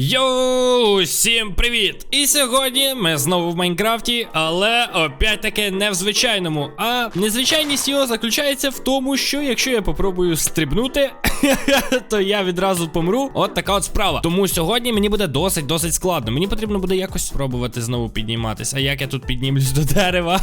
Йоу, всім привіт! І сьогодні ми знову в Майнкрафті, але опять таки не в звичайному. А незвичайність його заключається в тому, що якщо я попробую стрибнути, то я відразу помру. От така от справа. Тому сьогодні мені буде досить досить складно. Мені потрібно буде якось спробувати знову підніматися. А як я тут піднімлюсь до дерева?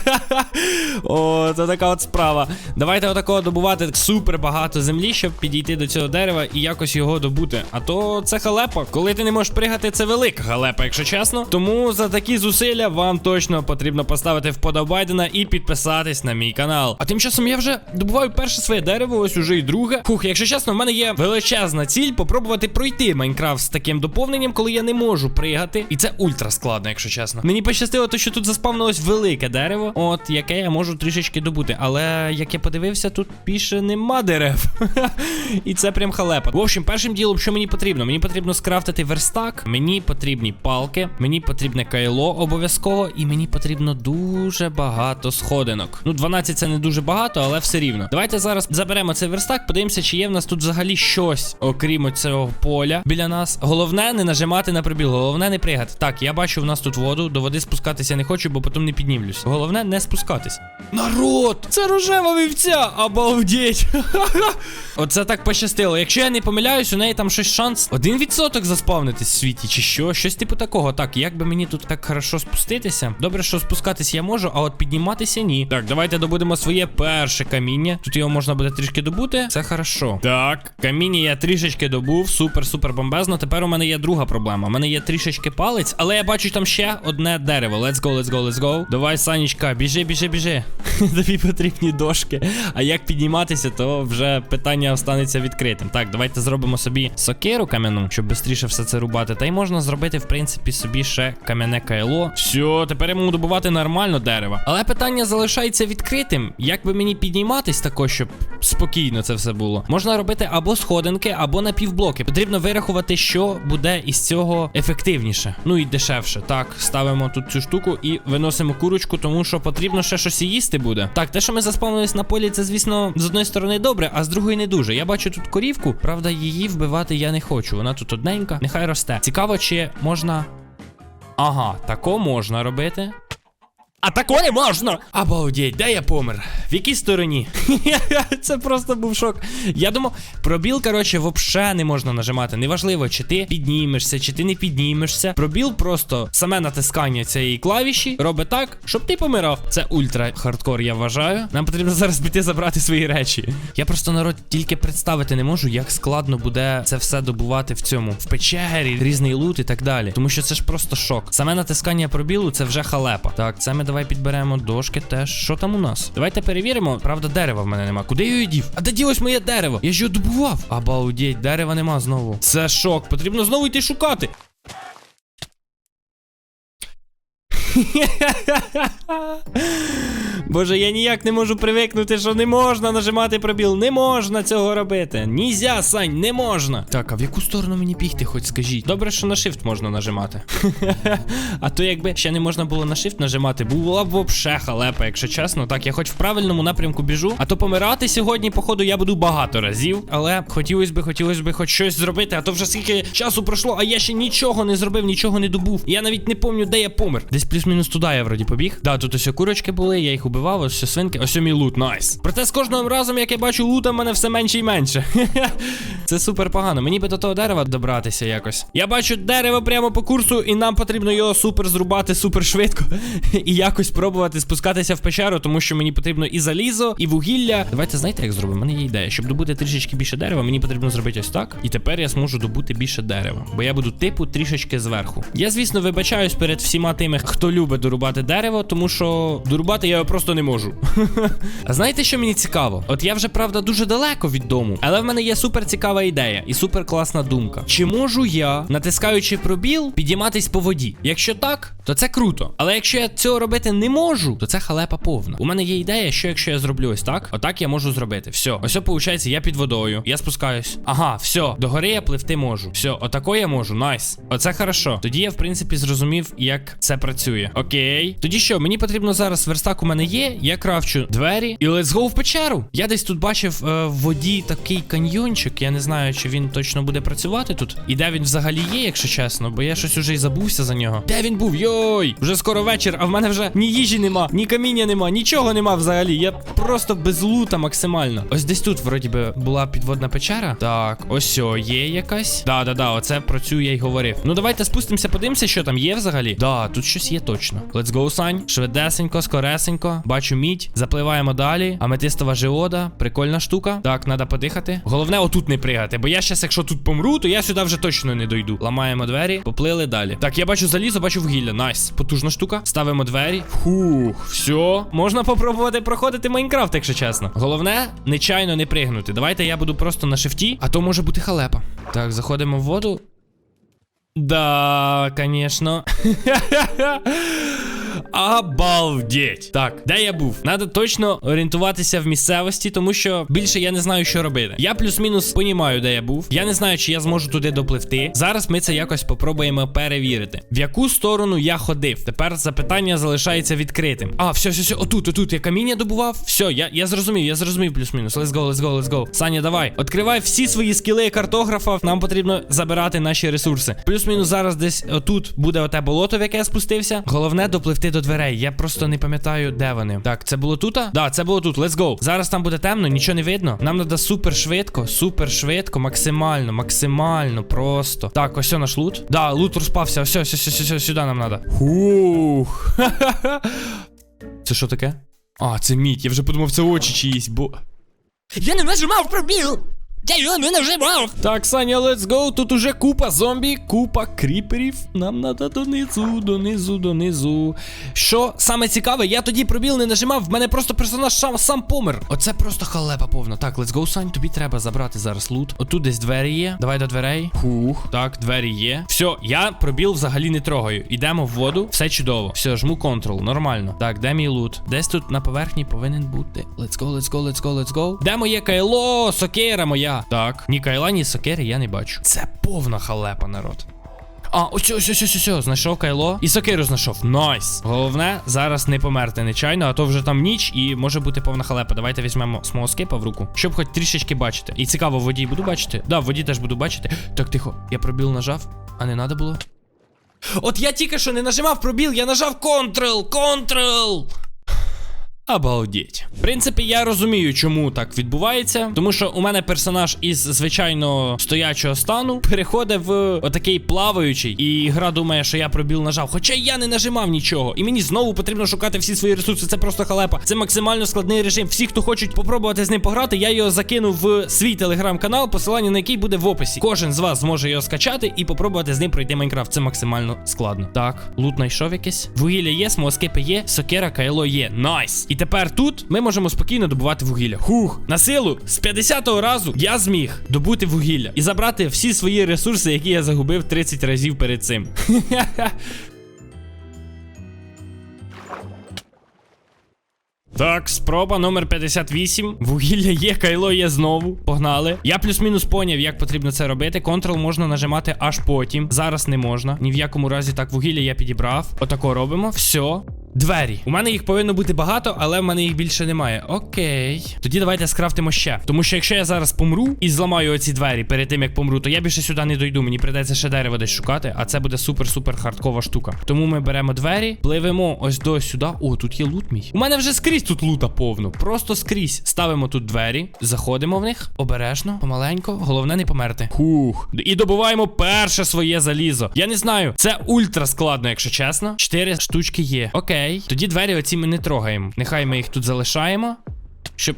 О, це така от справа. Давайте отакого добувати супер багато землі, щоб підійти до цього дерева і якось його добути. А то це халепа. Коли ти не можеш пригати, це велика халепа, якщо чесно. Тому за такі зусилля вам точно потрібно поставити вподобайдена і підписатись на мій канал. А тим часом я вже добуваю перше своє дерево, ось уже і друге. Хух, якщо чесно, в мене є величезна ціль попробувати пройти Майнкрафт з таким доповненням, коли я не можу пригати. І це ультра складно, якщо чесно. Мені пощастило, то що тут заспавнилось велике дерево, от яке я можу трішечки добути. Але як я подивився, тут більше нема дерев. І це прям халепа. В общем, першим ділом, що мені потрібно? Мені потрібно скрафтити верстак, мені потрібні палки, мені потрібне кайло обов'язково, і мені потрібно дуже багато сходинок. Ну, 12 це не дуже багато, але все рівно. Давайте зараз заберемо цей верстак, подивимося, чи є в нас тут взагалі щось, окрім цього поля біля нас. Головне не нажимати на прибіл, головне не пригати. Так, я бачу, в нас тут воду. До води спускатися не хочу, бо потім не піднімлюсь. Головне не спускатись. Народ! Це рожева вівця! Обалдеть! Оце так пощастило. Якщо я не помиляюсь, у неї там щось шанс 1% заспавнитись в світі, чи що? Щось типу такого. Так, як би мені тут так хорошо спуститися? Добре, що спускатись я можу, а от підніматися ні. Так, давайте добудемо своє перше каміння. Тут його можна буде трішки добути. Це хорошо. Так, каміння я трішечки добув. Супер, супер бомбезно. Тепер у мене є друга проблема. У мене є трішечки палець, але я бачу там ще одне дерево. Let's go, let's go, let's go. Давай, Санечка, біжи, біжи, біжи. Тобі потрібні дошки. А як підніматися, то вже питання останеться відкритим. Так, давайте зробимо собі сокиру кам'яну, щоб швидше все це рубати. Та й можна зробити, в принципі, собі ще кам'яне кайло. Все, тепер я можу добувати нормально дерево. Але питання залишається відкритим. Як би мені підніматись тако, щоб спокійно це все було? Можна робити або сходинки, або напівблоки. Потрібно вирахувати, що буде із цього ефективніше. Ну і дешевше. Так, ставимо тут цю штуку і виносимо курочку, тому що потрібно ще щось і їсти буде. Так, те, що ми заспавнились на полі, це, звісно, з одної сторони добре, а з другої не дуже. Я бачу тут корівку, правда, її вбивати я не хочу. Вона тут одненька, нехай росте. Цікаво, чи можна. Ага, тако можна робити. А тако не можна! Обалдеть, де я помер? В якій стороні? Це просто був шок. Я думав, пробіл, коротше, вообще не можна нажимати. Неважливо, чи ти піднімешся, чи ти не піднімешся. Пробіл просто саме натискання цієї клавіші робить так, щоб ти помирав. Це ультра хардкор, я вважаю. Нам потрібно зараз піти забрати свої речі. Я просто народ тільки представити не можу, як складно буде це все добувати в цьому, в печері, різний лут і так далі. Тому що це ж просто шок. Саме натискання пробілу це вже халепа. Так, це ми давай підберемо дошки теж. Що там у нас? Давайте перевіримо. Правда, дерева в мене нема. Куди я його дів? А де ділось моє дерево? Я ж його добував. Обалдеть, дерева нема знову. Це шок. Потрібно знову йти шукати. Боже, я ніяк не можу привикнути, що не можна нажимати пробіл. Не можна цього робити. Нізя, Сань, не можна. Так, а в яку сторону мені бігти, хоч скажіть? Добре, що на shift можна нажимати. а то якби ще не можна було на shift нажимати, була б вообще халепа, якщо чесно. Так, я хоч в правильному напрямку біжу. А то помирати сьогодні, походу, я буду багато разів. Але хотілося б, хотілося б хоч щось зробити. А то вже скільки часу пройшло, а я ще нічого не зробив, нічого не добув. Я навіть не пам'ятаю, де я помер. Десь плюс-мінус туди я вроді побіг. Да, тут ось курочки були, я їх убивав, ось все свинки, ось мій лут, найс. Проте з кожним разом, як я бачу, лута в мене все менше і менше. Це супер погано. Мені би до того дерева добратися якось. Я бачу дерево прямо по курсу, і нам потрібно його супер зрубати супер швидко. і якось пробувати спускатися в печеру, тому що мені потрібно і залізо, і вугілля. Давайте знаєте, як зробимо? У мене є ідея. Щоб добути трішечки більше дерева, мені потрібно зробити ось так. І тепер я зможу добути більше дерева. Бо я буду типу трішечки зверху. Я, звісно, вибачаюсь перед всіма тими, хто любить дорубати дерево, тому що дорубати я його просто не можу. а знаєте, що мені цікаво? От я вже правда дуже далеко від дому, але в мене є супер цікава ідея і супер класна думка. Чи можу я, натискаючи пробіл, підійматись по воді? Якщо так, то це круто. Але якщо я цього робити не можу, то це халепа повна. У мене є ідея, що якщо я зроблю ось так, отак я можу зробити. Все, ось виходить, я під водою, я спускаюсь. Ага, все, догори я пливти можу. Все, отако я можу. Найс. Оце хорошо. Тоді я, в принципі, зрозумів, як це працює. Окей. Тоді що, мені потрібно зараз верстак у мене є. Є, я крафчу двері і let's go в печеру. Я десь тут бачив е, в воді такий каньйончик. Я не знаю, чи він точно буде працювати тут. І де він взагалі є, якщо чесно, бо я щось уже й забувся за нього. Де він був? Йой! Вже скоро вечір, а в мене вже ні їжі нема, ні каміння нема, нічого нема взагалі. Я просто без лута максимально. Ось десь тут, вроді би, була підводна печера. Так, ось о, є якась. Да, да, да, оце про цю я й говорив. Ну давайте спустимося, подивимося, що там є взагалі. Да, тут щось є точно. Let's go, Сань. Швидесенько, скоресенько. Бачу мідь. Запливаємо далі. Аметистова жеода. Прикольна штука. Так, треба подихати. Головне, отут не пригати, бо я щас, якщо тут помру, то я сюди вже точно не дойду. Ламаємо двері, поплили далі. Так, я бачу залізо, бачу вугілля. Найс. Потужна штука. Ставимо двері. Фух, все. Можна попробувати проходити Майнкрафт, якщо чесно. Головне, нечайно не пригнути. Давайте я буду просто на шифті, а то може бути халепа. Так, заходимо в воду. Да, конечно. Обалдеть. Так, де я був? Надо точно орієнтуватися в місцевості, тому що більше я не знаю, що робити. Я плюс-мінус понімаю, де я був. Я не знаю, чи я зможу туди допливти. Зараз ми це якось попробуємо перевірити. В яку сторону я ходив? Тепер запитання залишається відкритим. А, все, все, все, отут, отут. Я каміння добував. Все, я, я зрозумів, я зрозумів плюс-мінус. Let's go, let's go, let's go. Саня, давай. Відкривай всі свої скіли картографа. Нам потрібно забирати наші ресурси. Плюс-мінус зараз десь отут буде оте болото, в яке я спустився. Головне допливти до дверей. Я просто не пам'ятаю, де вони. Так, це було тут? Да, це було тут. Let's go. Зараз там буде темно, нічого не видно. Нам треба супер швидко, супер швидко, максимально, максимально просто. Так, ось наш лут. Да, лут розпався. Все, все, все, все, все, сюди нам треба. Хух. Це що таке? А, це мідь. Я вже подумав, це очі чиїсь, бо. Я не нажимав пробіл! Нажимав! Так, Саня, let's go. Тут уже купа зомбі, купа кріперів. Нам надо донизу, донизу, донизу. Що саме цікаве, я тоді пробіл не нажимав, в мене просто персонаж сам, сам помер. Оце просто халепа повна. Так, let's go, Сань, тобі треба забрати зараз лут. Отут десь двері є. Давай до дверей. Хух. Так, двері є. Все, я пробіл взагалі не трогаю. Ідемо в воду, все чудово. Все, жму контрол, нормально. Так, де мій лут? Десь тут на поверхні повинен бути. Let's go, let's go, let's go, let's go. Де моє кайло? Сокира моя. Так, ні кайла, ні сокири я не бачу. Це повна халепа, народ. А, ось, ось, ось, ось, ось, знайшов кайло. І сокиру знайшов. Найс. Головне, зараз не померти нечайно, а то вже там ніч і може бути повна халепа. Давайте візьмемо смолоскипа в руку, щоб хоч трішечки бачити. І цікаво, в воді буду бачити? Да, в воді теж буду бачити. Так, тихо, я пробіл нажав, а не треба було. От я тільки що не нажимав пробіл, я нажав Ctrl, Ctrl. Обалдеть. В принципі, я розумію, чому так відбувається. Тому що у мене персонаж із звичайно стоячого стану переходить в отакий плаваючий, і гра думає, що я пробіл нажав. Хоча я не нажимав нічого. І мені знову потрібно шукати всі свої ресурси. Це просто халепа. Це максимально складний режим. Всі, хто хочуть попробувати з ним пограти, я його закину в свій телеграм-канал, посилання на який буде в описі. Кожен з вас зможе його скачати і попробувати з ним пройти Майнкрафт. Це максимально складно. Так, лут знайшов якесь. Вугілля є, смоскипи є, сокера, кайло є. Найс. І тепер тут ми можемо спокійно добувати вугілля. Хух, на силу з 50-го разу я зміг добути вугілля і забрати всі свої ресурси, які я загубив 30 разів перед цим. Так, спроба номер 58. Вугілля є, кайло є знову. Погнали. Я плюс-мінус поняв, як потрібно це робити. Контрол можна нажимати аж потім. Зараз не можна. Ні в якому разі так вугілля я підібрав. Отако робимо. Все. Двері. У мене їх повинно бути багато, але в мене їх більше немає. Окей. Тоді давайте скрафтимо ще. Тому що якщо я зараз помру і зламаю оці двері перед тим, як помру, то я більше сюди не дойду. Мені прийдеться ще дерево десь шукати, а це буде супер-супер хардкова штука. Тому ми беремо двері, пливемо ось до сюди. О, тут є лут мій. У мене вже скрізь тут лута повно. Просто скрізь. Ставимо тут двері, заходимо в них обережно, помаленько. Головне не померти. Хух. І добуваємо перше своє залізо. Я не знаю, це ультра складно, якщо чесно. Чотири штучки є. Окей. Тоді двері оці ми не трогаємо. Нехай ми їх тут залишаємо. Щоб.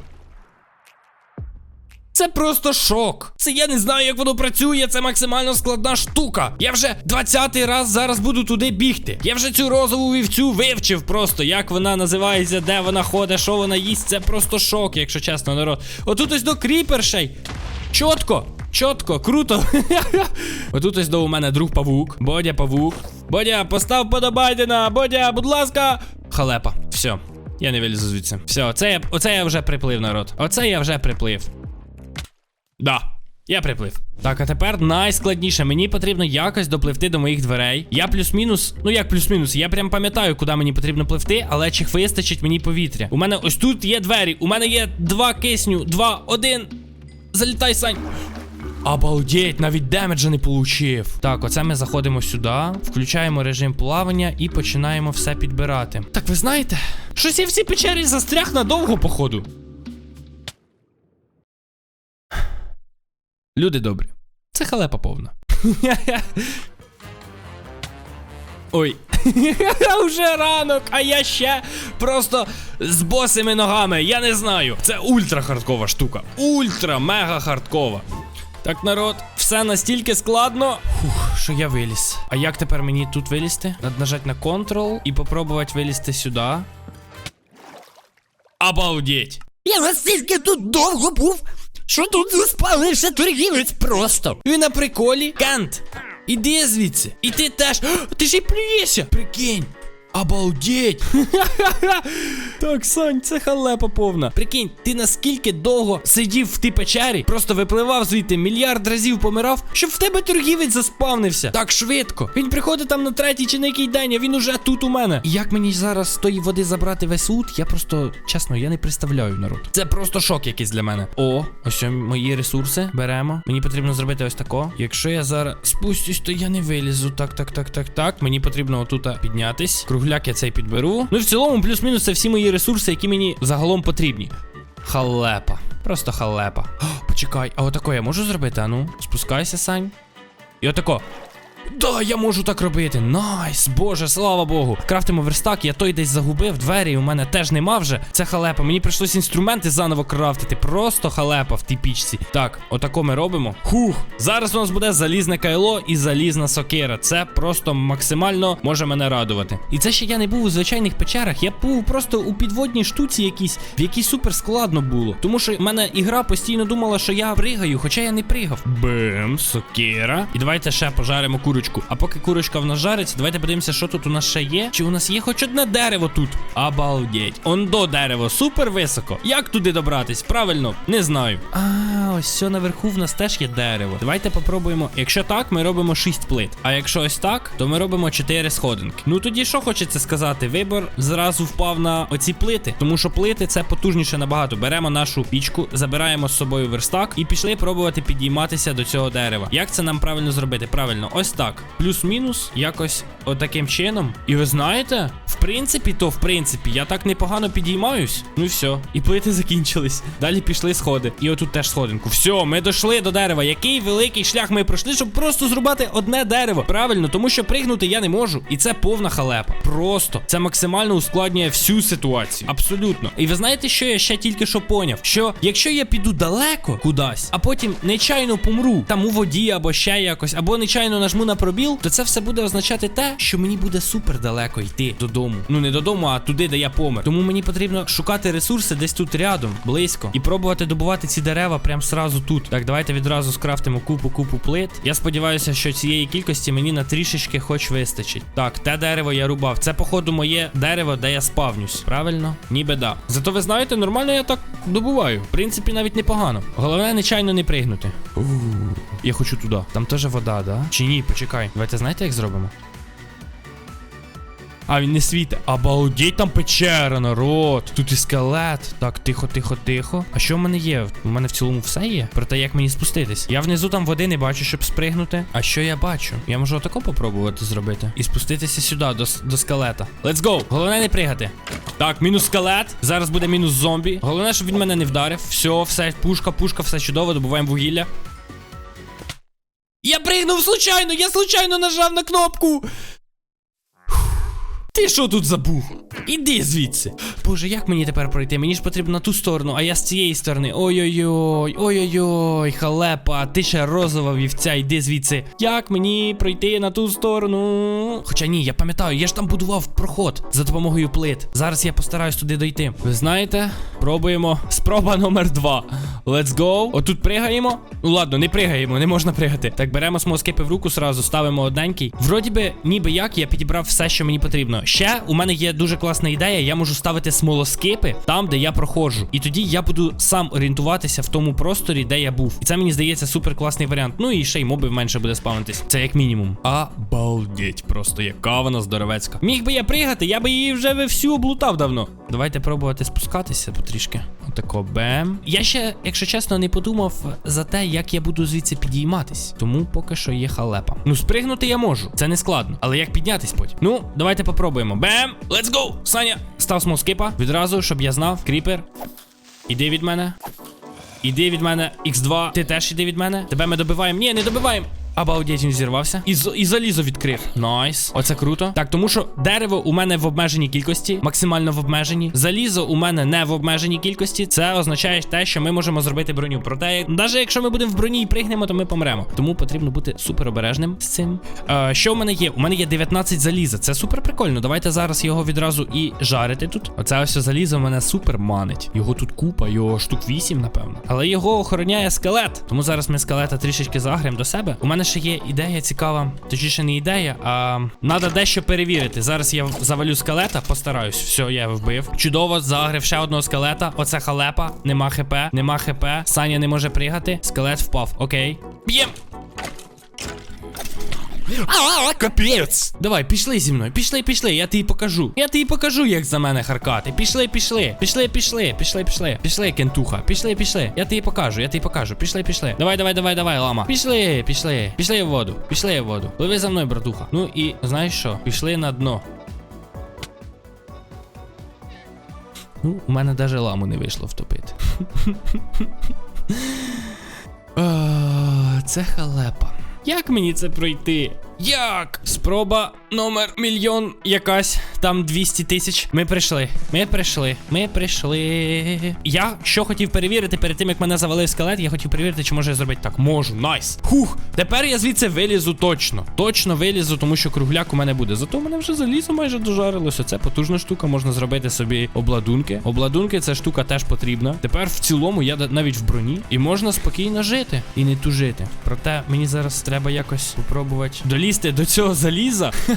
Це просто шок. Це я не знаю, як воно працює. Це максимально складна штука. Я вже 20-й раз зараз буду туди бігти. Я вже цю розову вівцю вивчив просто, як вона називається, де вона ходить, що вона їсть. Це просто шок, якщо чесно, народ. Отут ось до кріпершей. Чотко. Чотко, круто. Отут ось до у мене друг павук. Бодя павук. Бодя, постав подобайдена. Бодя, будь ласка. Халепа. Все. Я не вилізу звідси. Все, оце я, оце я вже приплив, народ. Оце я вже приплив. Да. Я приплив. Так, а тепер найскладніше. Мені потрібно якось допливти до моїх дверей. Я плюс-мінус, ну як плюс-мінус, я прям пам'ятаю, куди мені потрібно пливти, але чи вистачить мені повітря. У мене ось тут є двері. У мене є два кисню, два, один. Залітай, Сань. Обалдеть, навіть демеджа не получив. Так, оце ми заходимо сюди, включаємо режим плавання і починаємо все підбирати. Так, ви знаєте, щось я в цій печері застряг надовго, походу. Люди добрі, це халепа повна. Ой, вже ранок, а я ще просто з босими ногами. Я не знаю. Це ультра хардкова штука. Ультра мега хардкова. Так, народ, все настільки складно, Фух, що я виліз. А як тепер мені тут вилізти? Надо нажати на Ctrl і попробувати вилізти сюди. Обалдеть! Я настільки тут довго був, що тут спалився торгівець просто. Ви на приколі? Кент, іди звідси. І ти теж. Ти ж і плюєшся. Прикинь. Обалдеть! так, Сань, це халепа повна. Прикинь, ти наскільки довго сидів в тій печері, просто випливав звідти, мільярд разів помирав, щоб в тебе торгівець заспавнився. Так швидко. Він приходить там на третій чи на який день, а він уже тут у мене. І як мені зараз з тої води забрати весь лут, я просто, чесно, я не представляю народ. Це просто шок якийсь для мене. О, ось мої ресурси. Беремо. Мені потрібно зробити ось тако. Якщо я зараз спустюсь, то я не вилізу. Так, так, так, так, так. Мені потрібно отут піднятись. Кругляк я цей підберу. Ну і в цілому, плюс-мінус, це всі мої ресурси, які мені загалом потрібні. Халепа. Просто халепа. О, почекай, а отако я можу зробити? А ну, спускайся, Сань. І отако. Да, я можу так робити. Найс, боже, слава Богу. Крафтимо верстак, я той десь загубив, двері у мене теж нема вже. Це халепа. Мені прийшлось інструменти заново крафтити. Просто халепа в тій пічці. Так, отако ми робимо. Хух. Зараз у нас буде залізне кайло і залізна сокира. Це просто максимально може мене радувати. І це ще я не був у звичайних печерах. Я був просто у підводній штуці якійсь, в якій супер складно було. Тому що в мене ігра постійно думала, що я пригаю, хоча я не пригав. Бим, сокира. І давайте ще пожаримо курочку. А поки курочка в нас жариться, давайте подивимося, що тут у нас ще є. Чи у нас є хоч одне дерево тут? Обалдеть. Ондо дерево, супер високо. Як туди добратись? Правильно, не знаю. А, ось все наверху в нас теж є дерево. Давайте попробуємо. Якщо так, ми робимо 6 плит. А якщо ось так, то ми робимо 4 сходинки. Ну тоді що хочеться сказати? Вибор зразу впав на оці плити, тому що плити це потужніше набагато. Беремо нашу пічку, забираємо з собою верстак і пішли пробувати підійматися до цього дерева. Як це нам правильно зробити? Правильно, ось так. Плюс-мінус, якось отаким чином. І ви знаєте, в принципі, то в принципі, я так непогано підіймаюсь. Ну і все. І плити закінчились. Далі пішли сходи. І отут теж сходинку. Все, ми дійшли до дерева. Який великий шлях ми пройшли, щоб просто зрубати одне дерево. Правильно, тому що пригнути я не можу. І це повна халепа. Просто це максимально ускладнює всю ситуацію. Абсолютно. І ви знаєте, що я ще тільки що поняв? Що якщо я піду далеко кудись, а потім нечайно помру там у воді або ще якось, або нечайно нажму на пробіл, то це все буде означати те, що мені буде супер далеко йти додому. Ну не додому, а туди, де я помер. Тому мені потрібно шукати ресурси десь тут рядом, близько, і пробувати добувати ці дерева прямо сразу тут. Так, давайте відразу скрафтимо купу купу плит. Я сподіваюся, що цієї кількості мені на трішечки хоч вистачить. Так, те дерево я рубав. Це, походу, моє дерево, де я спавнюсь. Правильно? Ніби да. Зато ви знаєте, нормально я так добуваю. В принципі, навіть непогано. Головне, нечайно не пригнути. Я хочу туди. Там теж вода, да? Чи ні? Почекай. Давайте знаєте, як зробимо? А, він не світить. Обалдеть, там печера, народ. Тут і скелет. Так, тихо, тихо, тихо. А що в мене є? У мене в цілому все є. Проте як мені спуститись? Я внизу там води не бачу, щоб спригнути. А що я бачу? Я можу отако попробувати зробити. І спуститися сюди, до, до скелета. Let's go! Головне не пригати. Так, мінус скелет. Зараз буде мінус зомбі. Головне, щоб він мене не вдарив. Все, все, пушка, пушка, все чудово, добуваємо вугілля. Я пригнув случайно, я случайно нажав на кнопку. Ти що тут забув? Іди звідси. Боже, як мені тепер пройти? Мені ж потрібно на ту сторону, а я з цієї сторони. Ой-ой-ой, ой-ой-ой, халепа, ти ще розова вівця, йди звідси. Як мені пройти на ту сторону? Хоча ні, я пам'ятаю, я ж там будував проход за допомогою плит. Зараз я постараюсь туди дойти. Ви знаєте, пробуємо. Спроба номер два. Let's go. Отут пригаємо. Ну ладно, не пригаємо, не можна пригати. Так, беремо смоскипи в руку, сразу ставимо одненький. Вроді би, ніби як я підібрав все, що мені потрібно. Ще у мене є дуже класна ідея. Я можу ставити смолоскипи там, де я проходжу. І тоді я буду сам орієнтуватися в тому просторі, де я був. І це мені здається супер класний варіант. Ну і ще й моби менше буде спавнитись. Це як мінімум. Обалдеть, просто яка вона здоровецька. Міг би я пригати, я би її вже всю облутав давно. Давайте пробувати спускатися потрішки. Отако бем. Я ще, якщо чесно, не подумав за те, як я буду звідси підійматись. Тому поки що є халепа. Ну, спригнути я можу. Це не складно. Але як піднятись потім? Ну, давайте попробуємо. Бем! Let's go! Саня, став смолскипа. Відразу, щоб я знав. Кріпер. Іди від мене. Іди від мене, X2. Ти теж іди від мене. Тебе ми добиваємо. Ні, не добиваємо. Обалдеть, він зірвався. І, і залізо відкрив. Найс. Оце круто. Так, тому що дерево у мене в обмеженій кількості, максимально в обмеженні. Залізо у мене не в обмеженій кількості. Це означає те, що ми можемо зробити броню. Проте, навіть якщо ми будемо в броні і пригнемо, то ми помремо. Тому потрібно бути супер обережним з цим. Е, що в мене є? У мене є 19 заліза. Це супер прикольно. Давайте зараз його відразу і жарити тут. Оце ось залізо мене супер манить. Його тут купа, його штук 8, напевно. Але його охороняє скелет. Тому зараз ми скелета трішечки загремо до себе. У мене ще є ідея цікава. Точніше, не ідея, а треба дещо перевірити. Зараз я завалю скелета, постараюсь. Все, я вбив. Чудово, загрив ще одного скелета. Оце халепа. Нема хп, нема хп. Саня не може пригати. Скелет впав. Окей. Б'єм! А, капець! Давай, пішли зі мною, пішли, пішли, я тобі покажу. Я тобі покажу, як за мене харкати. Пішли, пішли, пішли, пішли, пішли, пішли, пішли, кентуха, пішли, пішли. Я тобі покажу, я тобі покажу. Пішли, пішли. Давай, давай, давай, давай, лама. Пішли, пішли, пішли в воду, пішли в воду. Пливи за мною, братуха. Ну і знаєш що? Пішли на дно. Ну, у мене навіть ламу не вийшло втопити. Це халепа. Як мені це пройти? Як? Спроба номер мільйон якась, там 200 тисяч. Ми прийшли. Ми прийшли. Ми прийшли. Я що хотів перевірити перед тим, як мене завалив скелет, я хотів перевірити, чи можу я зробити так. Можу, найс. Хух. Тепер я звідси вилізу точно. Точно вилізу, тому що кругляк у мене буде. Зато у мене вже залізо майже дожарилося. Це потужна штука, можна зробити собі обладунки. Обладунки ця штука теж потрібна. Тепер в цілому я навіть в броні. І можна спокійно жити і не тужити. Проте мені зараз треба якось спробувати долізти до цього заліза.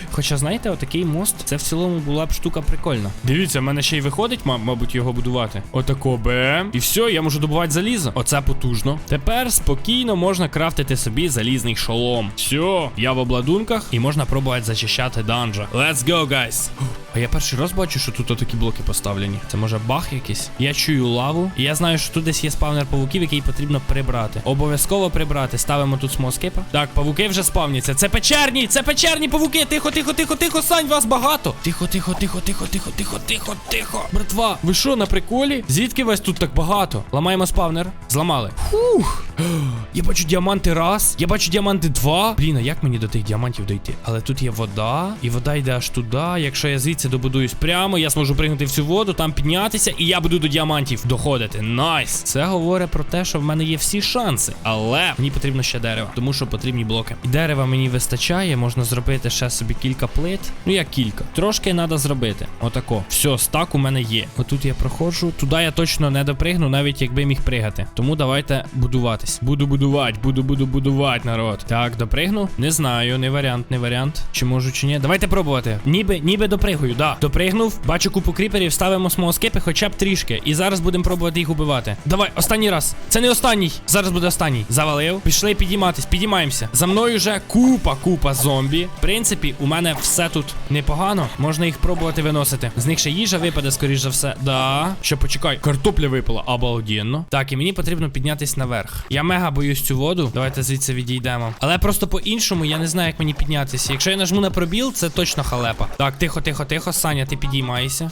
Хоча, знаєте, отакий мост, це в цілому була б штука прикольна. Дивіться, в мене ще й виходить, ма- мабуть, його будувати. Отако бем. І все, я можу добувати залізо. Оце потужно. Тепер спокійно можна крафтити собі залізний шолом. Все, я в обладунках і можна пробувати зачищати данжа. Let's go, guys. А я перший раз бачу, що тут отакі блоки поставлені. Це може баг якийсь? Я чую лаву. І я знаю, що тут десь є спавнер павуків, який потрібно прибрати. Обов'язково прибрати. Ставимо тут смоскипа. Так, павуки вже спавняться. Це печерні! Це печерні павуки! Тихо, тихо, тихо, тихо, тихо, Сань, вас багато! Тихо, тихо, тихо, тихо, тихо, тихо, тихо, тихо. Братва, ви що, на приколі? Звідки вас тут так багато? Ламаємо спавнер. Зламали. Фух. Я бачу діаманти раз. Я бачу діаманти два. Блін, а як мені до тих діамантів дойти? Але тут є вода, і вода йде аж туди. Якщо я звідси добудуюсь прямо, я зможу пригнути в цю воду, там піднятися, і я буду до діамантів доходити. Найс! Це говорить про те, що в мене є всі шанси. Але мені потрібно ще дерева, тому що потрібні блоки. І дерева мені вистачає, можна зробити ще собі кілька плит. Ну як кілька. Трошки треба зробити. Отако. Все, стак у мене є. Отут я проходжу. Туди я точно не допригну, навіть якби міг пригати. Тому давайте будуватись. Буду будувати, буду, буду будувати, народ. Так, допригну? Не знаю, не варіант, не варіант. Чи можу, чи ні. Давайте пробувати. Ніби, ніби допригую, да. Допригнув, бачу купу кріперів, ставимо смолоскипи хоча б трішки. І зараз будемо пробувати їх убивати. Давай, останній раз. Це не останній. Зараз буде останній. Завалив. Пішли підійматись, підіймаємося. За мною вже купа, купа зомбі. В принципі, у мене все тут непогано. Можна їх пробувати виносити. З них ще їжа випаде, скоріш за все. Да. Що почекай, картопля випала. Обалденно. Так, і мені потрібно піднятись наверх. Я мега боюсь цю воду. Давайте звідси відійдемо. Але просто по-іншому я не знаю, як мені піднятися. Якщо я нажму на пробіл, це точно халепа. Так, тихо, тихо, тихо. Саня, ти підіймайся.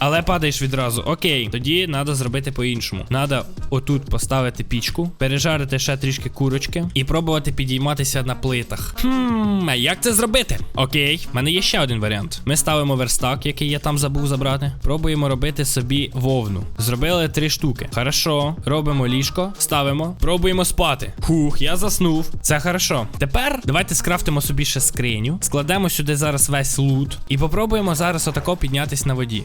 Але падаєш відразу. Окей, тоді треба зробити по-іншому. Треба отут поставити пічку, пережарити ще трішки курочки і пробувати підійматися на плитах. Хм, як це зробити? Окей, в мене є ще один варіант. Ми ставимо верстак, який я там забув забрати. Пробуємо робити собі вовну. Зробили три штуки. Хорошо, робимо ліжко, ставимо, пробуємо спати. Хух, я заснув. Це хорошо. Тепер давайте скрафтимо собі ще скриню, складемо сюди зараз весь лут і попробуємо зараз отако піднятись на воді.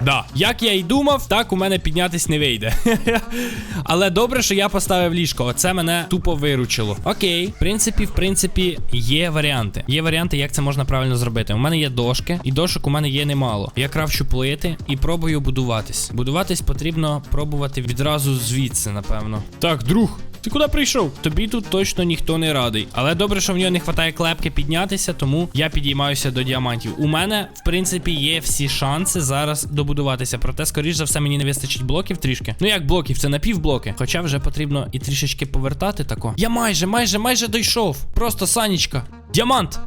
Да. Як я й думав, так у мене піднятись не вийде. Але добре, що я поставив ліжко. Оце мене тупо виручило. Окей, в принципі, в принципі, є варіанти. Є варіанти, як це можна правильно зробити. У мене є дошки, і дошок у мене є немало. Я кравчу плити і пробую будуватись. Будуватись потрібно пробувати відразу звідси, напевно. Так, друг. Ти куди прийшов? Тобі тут точно ніхто не радий. Але добре, що в нього не вистачає клепки піднятися, тому я підіймаюся до діамантів. У мене, в принципі, є всі шанси зараз добудуватися. Проте, скоріш за все, мені не вистачить блоків трішки. Ну як блоків, це напівблоки. Хоча вже потрібно і трішечки повертати тако. Я майже, майже, майже дійшов. Просто санічка. Діамант!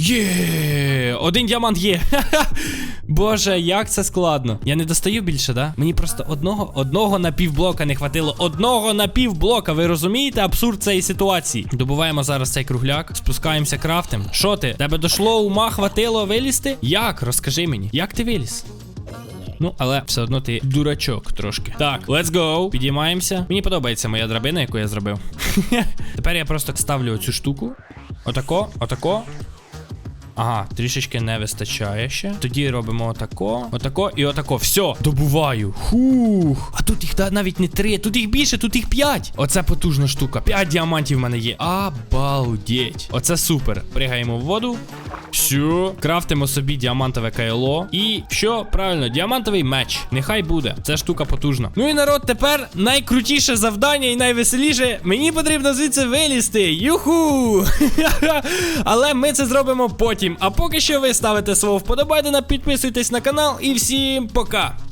Є, один діамант є. Боже, як це складно. Я не достаю більше, да? Мені просто одного одного напівблока не хватило. Одного напівблока. Ви розумієте абсурд цієї ситуації? Добуваємо зараз цей кругляк, спускаємося крафтим. Що ти? Тебе дошло ума хватило вилізти? Як? Розкажи мені, як ти виліз? Ну, але все одно ти дурачок трошки. Так, let's go. Підіймаємося. Мені подобається моя драбина, яку я зробив. Тепер я просто ставлю оцю штуку. Отако, отако. Ага, трішечки не вистачає ще. Тоді робимо отако, отако і отако. Все, добуваю. Хух. А тут їх навіть не три, тут їх більше, тут їх п'ять. Оце потужна штука. П'ять діамантів в мене є. Обалдеть. Оце супер. Пригаємо в воду. Все, крафтимо собі діамантове кайло. І що? Правильно, діамантовий меч. Нехай буде. Це штука потужна. Ну і народ, тепер найкрутіше завдання і найвеселіше. Мені потрібно звідси вилізти. Юху! Але ми це зробимо потім. А поки що ви ставите свого вподобайдена, підписуйтесь на канал і всім пока.